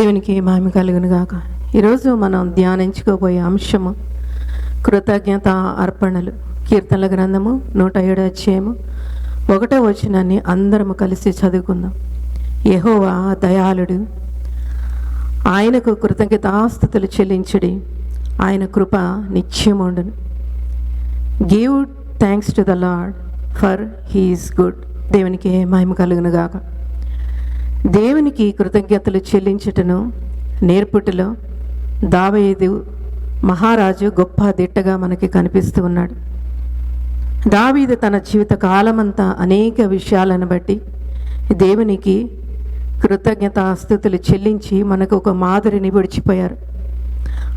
దేవునికి మహిమ కలుగును గాక. ఈరోజు మనం ధ్యానించుకోబోయే అంశము కృతజ్ఞత అర్పణలు. కీర్తనల గ్రంథము నూట ఏడు అధ్యాయము ఒకటో వచనాన్ని అందరము కలిసి చదువుకుందాం. యహోవా దయాళుడు ఆయనకు కృతజ్ఞతాస్థుతులు చెల్లించుడి. ఆయన కృప నిత్యముండును give thanks to the Lord for he is good దేవునికి మహిమ కలుగును గాక. దేవునికి కృతజ్ఞతలు చెల్లించుటను నేర్పుటలో దావీదు మహారాజు గొప్ప దిట్టగా మనకి కనిపిస్తూ ఉన్నాడు. దావీదు తన జీవిత కాలమంతా అనేక విషయాలను బట్టి దేవునికి కృతజ్ఞతాస్థుతులు చెల్లించి మనకు ఒక మాదిరిని విడిచిపోయారు.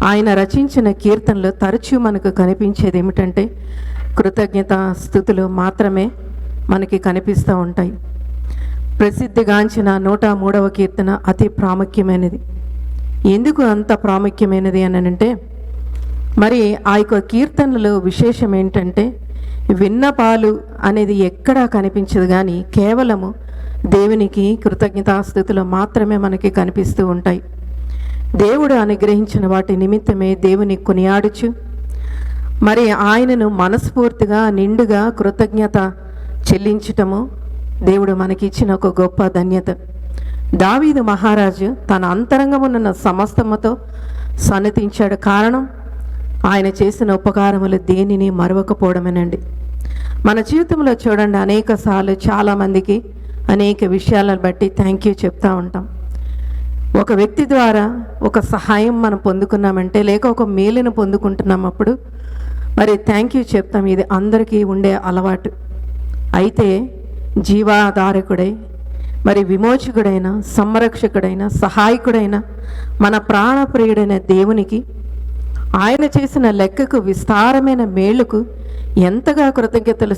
ఆయన రచించిన కీర్తనలు తరచూ మనకు కనిపించేది ఏమిటంటే కృతజ్ఞత స్థుతులు మాత్రమే మనకి కనిపిస్తూ ఉంటాయి. ప్రసిద్ధిగాంచిన నూట మూడవ కీర్తన అతి ప్రాముఖ్యమైనది. ఎందుకు అంత ప్రాముఖ్యమైనది అని అంటే మరి ఆ యొక్క కీర్తనలో విశేషం ఏంటంటే విన్నపాలు అనేది ఎక్కడా కనిపించదు కానీ కేవలము దేవునికి కృతజ్ఞతాస్థుతులు మాత్రమే మనకి కనిపిస్తూ ఉంటాయి. దేవుడు అనుగ్రహించిన వాటి నిమిత్తమే దేవుని కొనియాడుచు మరి ఆయనను మనస్ఫూర్తిగా నిండుగా కృతజ్ఞత చెల్లించటము దేవుడు మనకి ఇచ్చిన ఒక గొప్ప ధన్యత. దావీదు మహారాజు తన అంతరంగమున్న సమస్తముతో సన్నతించాడు. కారణం ఆయన చేసిన ఉపకారములు దేనిని మరవకపోవడమేనండి. మన జీవితంలో చూడండి అనేక సార్లు చాలామందికి అనేక విషయాలను బట్టి థ్యాంక్ యూ చెప్తా ఉంటాం. ఒక వ్యక్తి ద్వారా ఒక సహాయం మనం పొందుకున్నామంటే లేక ఒక మేలును పొందుకుంటున్నాం అప్పుడు మరి థ్యాంక్ యూ చెప్తాం. ఇది అందరికీ ఉండే అలవాటు. అయితే జీవాధారకుడై మరి విమోచకుడైన సంరక్షకుడైన సహాయకుడైన మన ప్రాణప్రియుడైన దేవునికి ఆయన చేసిన లెక్కకు విస్తారమైన మేళ్ళకు ఎంతగా కృతజ్ఞతలు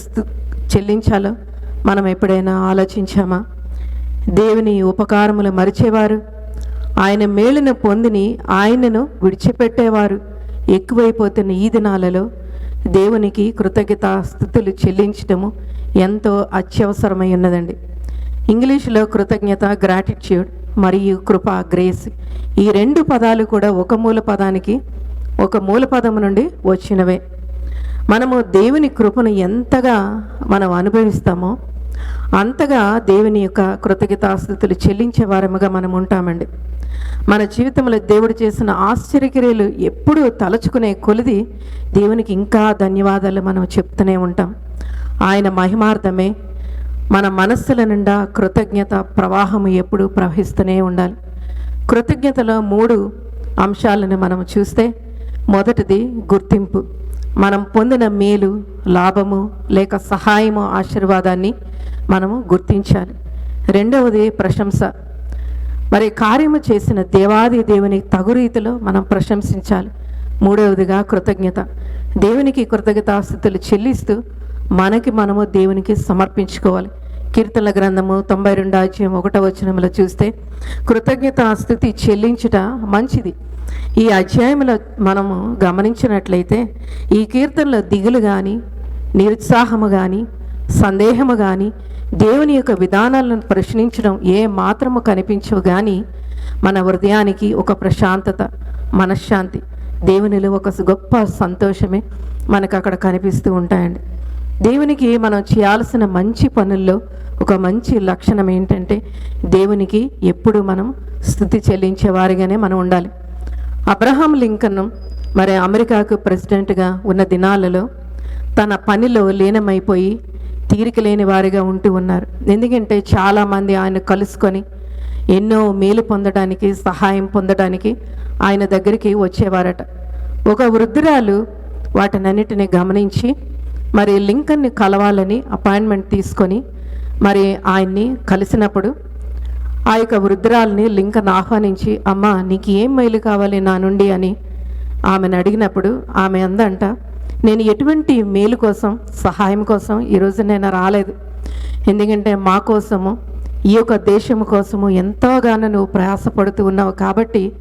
చెల్లించాలో మనం ఎప్పుడైనా ఆలోచించామా? దేవుని ఉపకారములు మరిచేవారు ఆయన మేలును పొందిని ఆయనను విడిచిపెట్టేవారు ఎక్కువైపోతున్న ఈ దినాలలో దేవునికి కృతజ్ఞత స్థుతులు చెల్లించడము ఎంతో అత్యవసరమై ఉన్నదండి. ఇంగ్లీషులో కృతజ్ఞత గ్రాటిట్యూడ్ మరియు కృప గ్రేస్ ఈ రెండు పదాలు కూడా ఒక మూల పదానికి ఒక మూల పదము నుండి వచ్చినవే. మనము దేవుని కృపను ఎంతగా మనం అనుభవిస్తామో అంతగా దేవుని యొక్క కృతజ్ఞతాస్థుతులు చెల్లించే వారముగా మనం ఉంటామండి. మన జీవితంలో దేవుడు చేసిన ఆశ్చర్యక్రియలు ఎప్పుడూ తలుచుకునే కొలిది దేవునికి ఇంకా ధన్యవాదాలు మనం చెప్తూనే ఉంటాం. ఆయన మహిమార్థమే. మన మనస్సుల నిండా కృతజ్ఞత ప్రవాహము ఎప్పుడూ ప్రవహిస్తూనే ఉండాలి. కృతజ్ఞతలో మూడు అంశాలను మనం చూస్తే మొదటిది గుర్తింపు. మనం పొందిన మేలు లాభము లేక సహాయము ఆశీర్వాదాన్ని మనము గుర్తించాలి. రెండవది ప్రశంస. మరి కార్యము చేసిన దేవాది దేవుని తగు రీతిలో మనం ప్రశంసించాలి. మూడవదిగా కృతజ్ఞత. దేవునికి కృతజ్ఞతాస్థితులు చెల్లిస్తూ మనకి మనము దేవునికి సమర్పించుకోవాలి. కీర్తనల గ్రంథము తొంభై రెండు అధ్యాయం ఒకటో వచనంలో చూస్తే కృతజ్ఞత స్థుతి చెల్లించుట మంచిది. ఈ అధ్యాయంలో మనము గమనించినట్లయితే ఈ కీర్తనలో దిగులు కానీ నిరుత్సాహము కానీ సందేహము కానీ దేవుని యొక్క విధానాలను ప్రశ్నించడం ఏ మాత్రము కనిపించవు కానీ మన హృదయానికి ఒక ప్రశాంతత మనశ్శాంతి దేవునిలో ఒక గొప్ప సంతోషమే మనకు అక్కడ కనిపిస్తూ ఉంటాయండి. దేవునికి మనం చేయాల్సిన మంచి పనుల్లో ఒక మంచి లక్షణం ఏంటంటే దేవునికి ఎప్పుడు మనం స్థుతి చెల్లించే వారిగానే మనం ఉండాలి. అబ్రహాం లింకన్ మరి అమెరికాకు ప్రెసిడెంట్గా ఉన్న దినాలలో తన పనిలో లీనమైపోయి తీరిక లేని వారిగా ఉంటూ ఉన్నారు. ఎందుకంటే చాలామంది ఆయన కలుసుకొని ఎన్నో మేలు పొందడానికి సహాయం పొందడానికి ఆయన దగ్గరికి వచ్చేవారట. ఒక వృద్ధురాలు వాటినన్నిటిని గమనించి మరి లింకన్ని కలవాలని అపాయింట్మెంట్ తీసుకొని మరి ఆయన్ని కలిసినప్పుడు ఆ యొక్క వృద్ధురాల్ని లింకన్ ఆహ్వానించి అమ్మ నీకు ఏం మైలు కావాలి నా నుండి? అని ఆమెను అడిగినప్పుడు ఆమె అందంట నేను ఎటువంటి మేలు కోసం సహాయం కోసం ఈరోజు నేను రాలేదు. ఎందుకంటే మా కోసము ఈ యొక్క దేశం కోసము ఎంతోగానో నువ్వు ప్రయాసపడుతూ ఉన్నావు కాబట్టి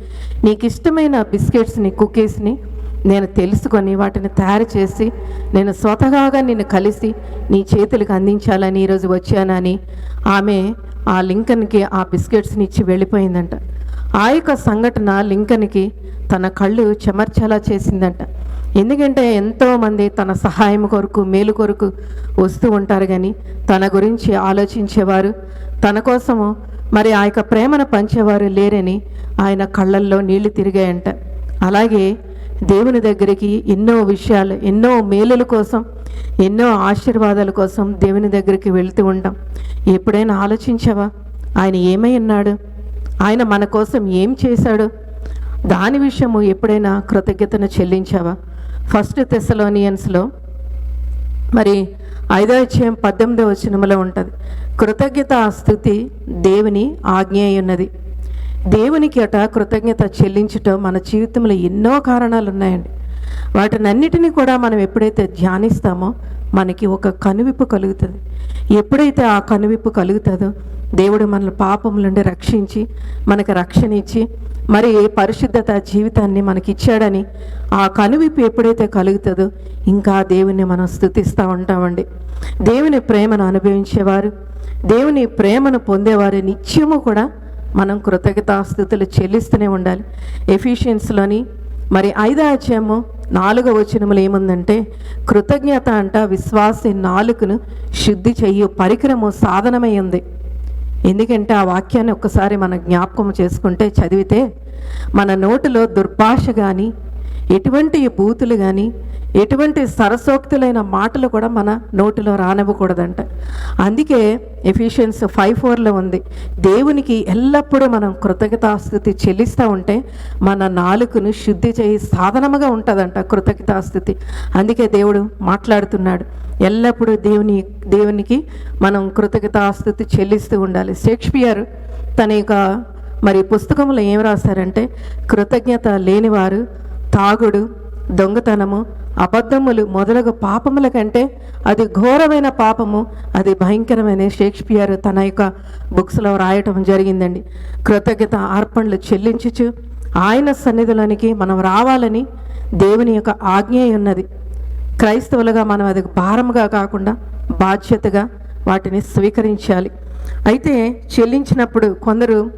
నీకు ఇష్టమైన బిస్కెట్స్ని కుకీస్ని నేను తెలుసుకొని వాటిని తయారు చేసి నేను స్వతహాగా నిన్ను కలిసి నీ చేతులకు అందించాలని ఈరోజు వచ్చానని ఆమె ఆ లింకన్కి ఆ బిస్కెట్స్ని ఇచ్చి వెళ్ళిపోయిందంట. ఆ యొక్క సంఘటన లింకన్కి తన కళ్ళు చెమర్చేలా చేసిందంట. ఎందుకంటే ఎంతోమంది తన సహాయం కొరకు మేలు కొరకు వస్తూ ఉంటారు కానీ తన గురించి ఆలోచించేవారు తన కోసము మరి ఆ యొక్క ప్రేమను పంచేవారు లేరని ఆయన కళ్ళల్లో నీళ్ళు తిరిగాయంట. అలాగే దేవుని దగ్గరికి ఎన్నో విషయాలు ఎన్నో మేలుల కోసం ఎన్నో ఆశీర్వాదాల కోసం దేవుని దగ్గరికి వెళ్తూ ఉంటాం ఎప్పుడైనా ఆలోచించావా? ఆయన ఏమై ఉన్నాడు? ఆయన మన కోసం ఏం చేశాడు? దాని విషయము ఎప్పుడైనా కృతజ్ఞతను చెల్లించావా? ఫస్ట్ తెసలోనియన్స్లో మరి ఐదో అధ్యాయం పద్దెనిమిదో వచనములో ఉంటుంది. కృతజ్ఞత స్థుతి దేవుని ఆజ్ఞ అయి ఉన్నది దేవునికి అట కృతజ్ఞత చెల్లించటం మన జీవితంలో ఎన్నో కారణాలు ఉన్నాయండి వాటినన్నిటినీ కూడా మనం ఎప్పుడైతే ధ్యానిస్తామో మనకి ఒక కనువిప్పు కలుగుతుంది. ఎప్పుడైతే ఆ కనువిప్పు కలుగుతుందో దేవుడు మన పాపం నుండి రక్షించి మనకు రక్షణ ఇచ్చి మరి పరిశుద్ధత జీవితాన్ని మనకి ఇచ్చాడని ఆ కనువిప్పు ఎప్పుడైతే కలుగుతుందో ఇంకా దేవుణ్ణి మనం స్థుతిస్తూ ఉంటామండి. దేవుని ప్రేమను అనుభవించేవారు దేవుని ప్రేమను పొందేవారు నిత్యము కూడా మనం కృతజ్ఞతాస్థుతులు చెల్లిస్తూనే ఉండాలి. ఎఫిషియన్స్లోని మరి ఐదో అధ్యాయము నాలుగో వచనములు ఏముందంటే కృతజ్ఞత అంట విశ్వాసి నాలుకను శుద్ధి చెయ్యి పరికరము సాధనమై ఉంది. ఎందుకంటే ఆ వాక్యాన్ని ఒక్కసారి మనం జ్ఞాపకం చేసుకుంటే చదివితే మన నోటిలో దుర్భాష కానీ ఎటువంటి బూతులు కానీ ఎటువంటి సరసోక్తులైన మాటలు కూడా మన నోటిలో రానివ్వకూడదంట. అందుకే ఎఫిషియన్స్ ఫైవ్ ఫోర్లో ఉంది. దేవునికి ఎల్లప్పుడూ మనం కృతజ్ఞతాస్థుతి చెల్లిస్తూ ఉంటే మన నాలుకను శుద్ధి చేయి సాధనముగా ఉంటుందంట కృతజ్ఞతాస్థుతి. అందుకే దేవుడు మాట్లాడుతున్నాడు. ఎల్లప్పుడూ దేవుని దేవునికి మనం కృతజ్ఞతాస్థుతి చెల్లిస్తూ ఉండాలి. షేక్స్పియర్ తన యొక్క మరి పుస్తకంలో ఏం రాశారంటే కృతజ్ఞత లేనివారు తాగుడు దొంగతనము అబద్ధములు మొదలగు పాపముల కంటే అది ఘోరమైన పాపము అది భయంకరమైన షేక్స్పియర్ తన యొక్క బుక్స్లో రాయటం జరిగిందండి. కృతజ్ఞత అర్పణలు చెల్లించుచు ఆయన సన్నిధిలోనికి మనం రావాలని దేవుని యొక్క ఆజ్ఞ ఉన్నది. క్రైస్తవులుగా మనం అది భారముగా కాకుండా బాధ్యతగా వాటిని స్వీకరించాలి. అయితే చెల్లించినప్పుడు కొందరు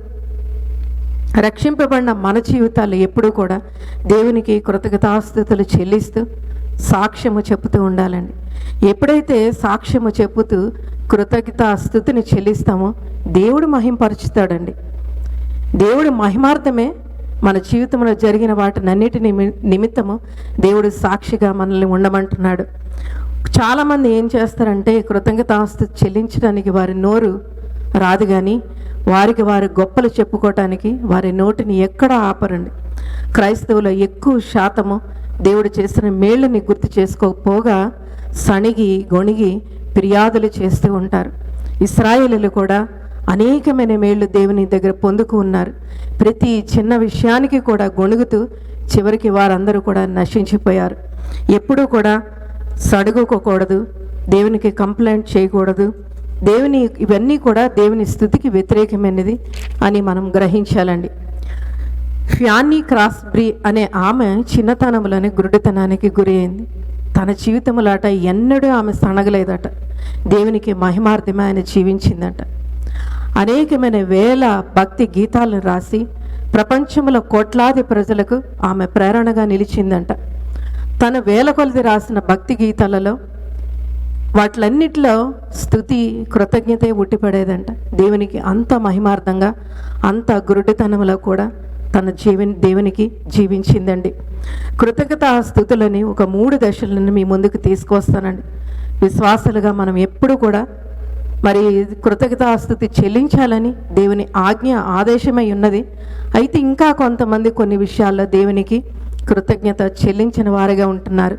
రక్షింపబడిన మన జీవితాలు ఎప్పుడూ కూడా దేవునికి కృతజ్ఞతాస్థుతులు చెల్లిస్తూ సాక్ష్యము చెబుతూ ఉండాలండి. ఎప్పుడైతే సాక్ష్యము చెబుతూ కృతజ్ఞత స్థుతిని చెల్లిస్తామో దేవుడు మహింపరుచుతాడండి. దేవుడు మహిమార్థమే మన జీవితంలో జరిగిన వాటినన్నిటి నిమి నిమిత్తము దేవుడు సాక్షిగా మనల్ని ఉండమంటున్నాడు. చాలామంది ఏం చేస్తారంటే కృతజ్ఞతాస్తు చెల్లించడానికి వారి నోరు రాదు కానీ వారికి వారి గొప్పలు చెప్పుకోవటానికి వారి నోటిని ఎక్కడ ఆపరండి. క్రైస్తవులు ఎక్కువ శాతము దేవుడు చేసిన మేళ్ళని గుర్తు చేసుకోకపోగా సణిగి గొణిగి ఫిర్యాదులు చేస్తూ ఉంటారు. ఇస్రాయేలీలు కూడా అనేకమైన మేళ్ళు దేవుని దగ్గర పొందుకు ఉన్నారు. ప్రతి చిన్న విషయానికి కూడా గొణుగుతూ చివరికి వారందరూ కూడా నశించిపోయారు. ఎప్పుడూ కూడా సడుగుకోకూడదు దేవునికి కంప్లైంట్ చేయకూడదు. దేవుని ఇవన్నీ కూడా దేవుని స్థుతికి వ్యతిరేకమైనది అని మనం గ్రహించాలండి. ఫ్యానీ క్రాస్బ్రీ అనే ఆమె చిన్నతనంలోనే గురుడితనానికి గురి అయింది తన జీవితములాట ఎన్నడూ ఆమె సనగలేదట. దేవునికి మహిమార్థమే ఆయన జీవించిందట. అనేకమైన వేల భక్తి గీతాలను రాసి ప్రపంచంలో కోట్లాది ప్రజలకు ఆమె ప్రేరణగా నిలిచిందంట. తన వేల కొలది రాసిన భక్తి గీతాలలో వాటిలన్నిటిలో స్థుతి కృతజ్ఞతే ఉట్టిపడేదంట. దేవునికి అంత మహిమార్థంగా అంత గురుడితనంలో కూడా తన జీవని దేవునికి జీవించిందండి. కృతజ్ఞత స్థుతులని ఒక మూడు దశలను మీ ముందుకు తీసుకొస్తానండి విశ్వాసాలుగా మనం ఎప్పుడు కూడా మరి కృతజ్ఞతాస్థుతి చెల్లించాలని దేవుని ఆజ్ఞ ఆదేశమై ఉన్నది. అయితే ఇంకా కొంతమంది కొన్ని విషయాల్లో దేవునికి కృతజ్ఞత చెల్లించిన వారిగా ఉంటున్నారు.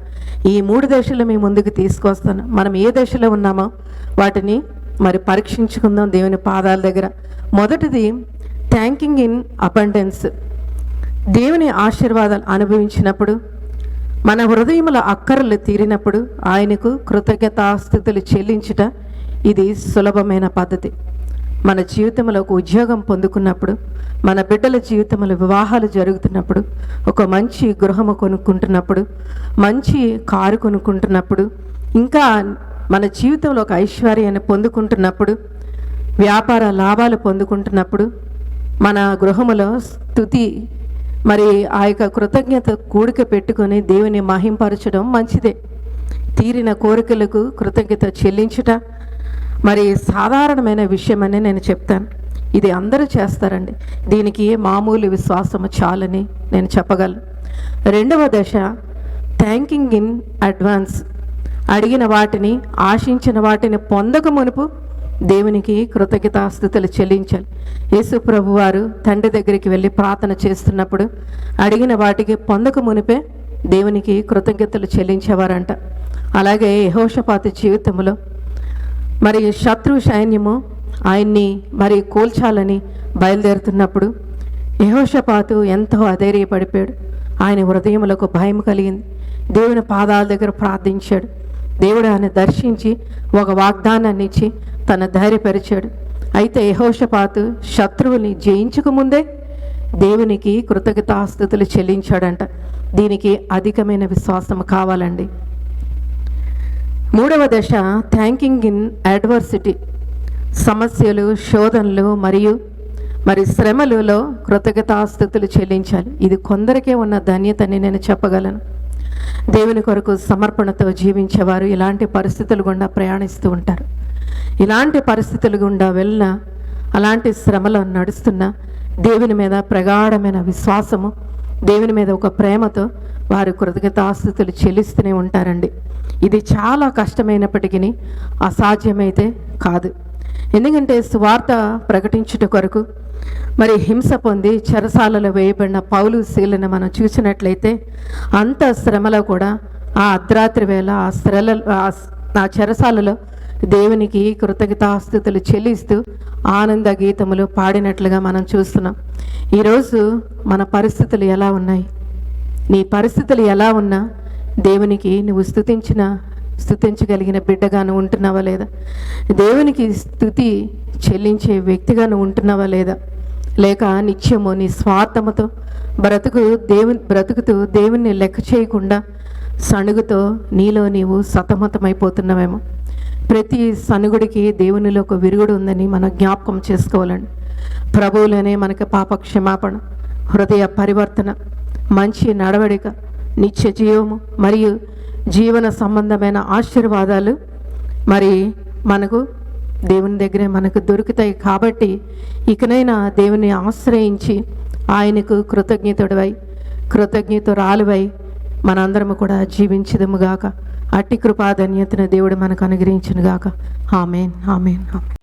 ఈ మూడు దశలు మీ ముందుకు తీసుకొస్తాను మనం ఏ దశలో ఉన్నామో వాటిని మరి పరీక్షించుకుందాం దేవుని పాదాల దగ్గర. మొదటిది థ్యాంకింగ్ ఇన్ అబండెన్స్ దేవుని ఆశీర్వాదాలు అనుభవించినప్పుడు మన హృదయముల అక్కరలు తీరినప్పుడు ఆయనకు కృతజ్ఞతాస్థితులు చెల్లించుట ఇది సులభమైన పద్ధతి. మన జీవితంలో ఒక ఉద్యోగం పొందుకున్నప్పుడు మన బిడ్డల జీవితంలో వివాహాలు జరుగుతున్నప్పుడు ఒక మంచి గృహము కొనుక్కుంటున్నప్పుడు మంచి కారు కొనుక్కుంటున్నప్పుడు ఇంకా మన జీవితంలో ఒక ఐశ్వర్యాన్ని పొందుకుంటున్నప్పుడు వ్యాపార లాభాలు పొందుకుంటున్నప్పుడు మన గృహములో స్థుతి మరి ఆ యొక్క కృతజ్ఞత కూడిక పెట్టుకొని దేవుని మహింపరచడం మంచిదే. తీరిన కోరికలకు కృతజ్ఞత చెల్లించుట మరి సాధారణమైన విషయమని నేను చెప్తాను. ఇది అందరూ చేస్తారండి. దీనికి మామూలు విశ్వాసము చాలని నేను చెప్పగలను. రెండవ దశ థ్యాంకింగ్ ఇన్ అడ్వాన్స్ అడిగిన వాటిని ఆశించిన వాటిని పొందక మునుపు దేవునికి కృతజ్ఞతాస్థుతులు చెల్లించాలి. యేసు ప్రభు వారు తండ్రి దగ్గరికి వెళ్ళి ప్రార్థన చేస్తున్నప్పుడు అడిగిన వాటికి పొందక మునిపే దేవునికి కృతజ్ఞతలు చెల్లించేవారంట. అలాగే యహోషపాతి జీవితంలో మరి శత్రు సైన్యము ఆయన్ని మరి కూల్చాలని బయలుదేరుతున్నప్పుడు యహోషపాతు ఎంతో అధైర్యపడిపోయాడు. ఆయన హృదయములకు భయం కలిగింది. దేవుని పాదాల దగ్గర ప్రార్థించాడు. దేవుడు ఆయన దర్శించి ఒక వాగ్దానాన్ని ఇచ్చి తన ధైర్యపరిచాడు. అయితే యహోషపాతు శత్రువుని జయించకముందే దేవునికి కృతజ్ఞతాస్థుతులు చెల్లించాడంట. దీనికి అధికమైన విశ్వాసం కావాలండి. మూడవ దశ థ్యాంకింగ్ ఇన్ అడ్వర్సిటీ. సమస్యలు శోధనలు మరియు మరి శ్రమలలో కృతజ్ఞతాస్థుతులు చెల్లించాలి. ఇది కొందరికే ఉన్న ధన్యతని నేను చెప్పగలను. దేవుని కొరకు సమర్పణతో జీవించేవారు ఇలాంటి పరిస్థితులు గుండా ప్రయాణిస్తూ ఉంటారు. ఇలాంటి పరిస్థితుల గుండా వెళ్ళిన అలాంటి శ్రమలో నడుస్తున్న దేవుని మీద ప్రగాఢమైన విశ్వాసము దేవుని మీద ఒక ప్రేమతో వారు కృతజ్ఞతాస్థుతులు చెల్లిస్తూనే ఉంటారండి. ఇది చాలా కష్టమైనప్పటికీ అసాధ్యమైతే కాదు. ఎందుకంటే స్వార్థ ప్రకటించుట కొరకు మరి హింస పొంది చెరసాలలో వేయబడిన పౌలు శీలను మనం చూసినట్లయితే అంత శ్రమలో కూడా ఆ అర్ధరాత్రి వేళ ఆ శ్రల ఆ చెరసాలలో దేవునికి కృతజ్ఞతాస్థుతులు చెల్లిస్తూ ఆనంద గీతములు పాడినట్లుగా మనం చూస్తున్నాం. ఈరోజు మన పరిస్థితులు ఎలా ఉన్నాయి? నీ పరిస్థితులు ఎలా ఉన్నా దేవునికి నువ్వు స్థుతించిన స్థుతించగలిగిన బిడ్డగా నువ్వు ఉంటున్నావా లేదా? దేవునికి స్థుతి చెల్లించే వ్యక్తిగా నువ్వు ఉంటున్నావా లేదా? లేక నిత్యము నీ స్వార్థముతో బ్రతుకు దేవుని బ్రతుకుతూ దేవుణ్ణి లెక్క చేయకుండా సణుగుతో నీలో నీవు సతమతమైపోతున్నావేమో? ప్రతి సనుగుడికి దేవునిలో ఒక విరుగుడు ఉందని మనం జ్ఞాపకం చేసుకోవాలండి. ప్రభువులోనే మనకి పాప క్షమాపణ హృదయ పరివర్తన మంచి నడవడిక నిత్య జీవము మరియు జీవన సంబంధమైన ఆశీర్వాదాలు మరి మనకు దేవుని దగ్గరే మనకు దొరుకుతాయి కాబట్టి ఇకనైనా దేవుని ఆశ్రయించి ఆయనకు కృతజ్ఞతుడివై కృతజ్ఞతురాలువై మనందరము కూడా జీవించదముగాక. గాక అట్టి కృపాధన్యతను దేవుడు మనకు అనుగ్రహించును గాక ఆమెన్ ఆమెన్ ఆమెన్.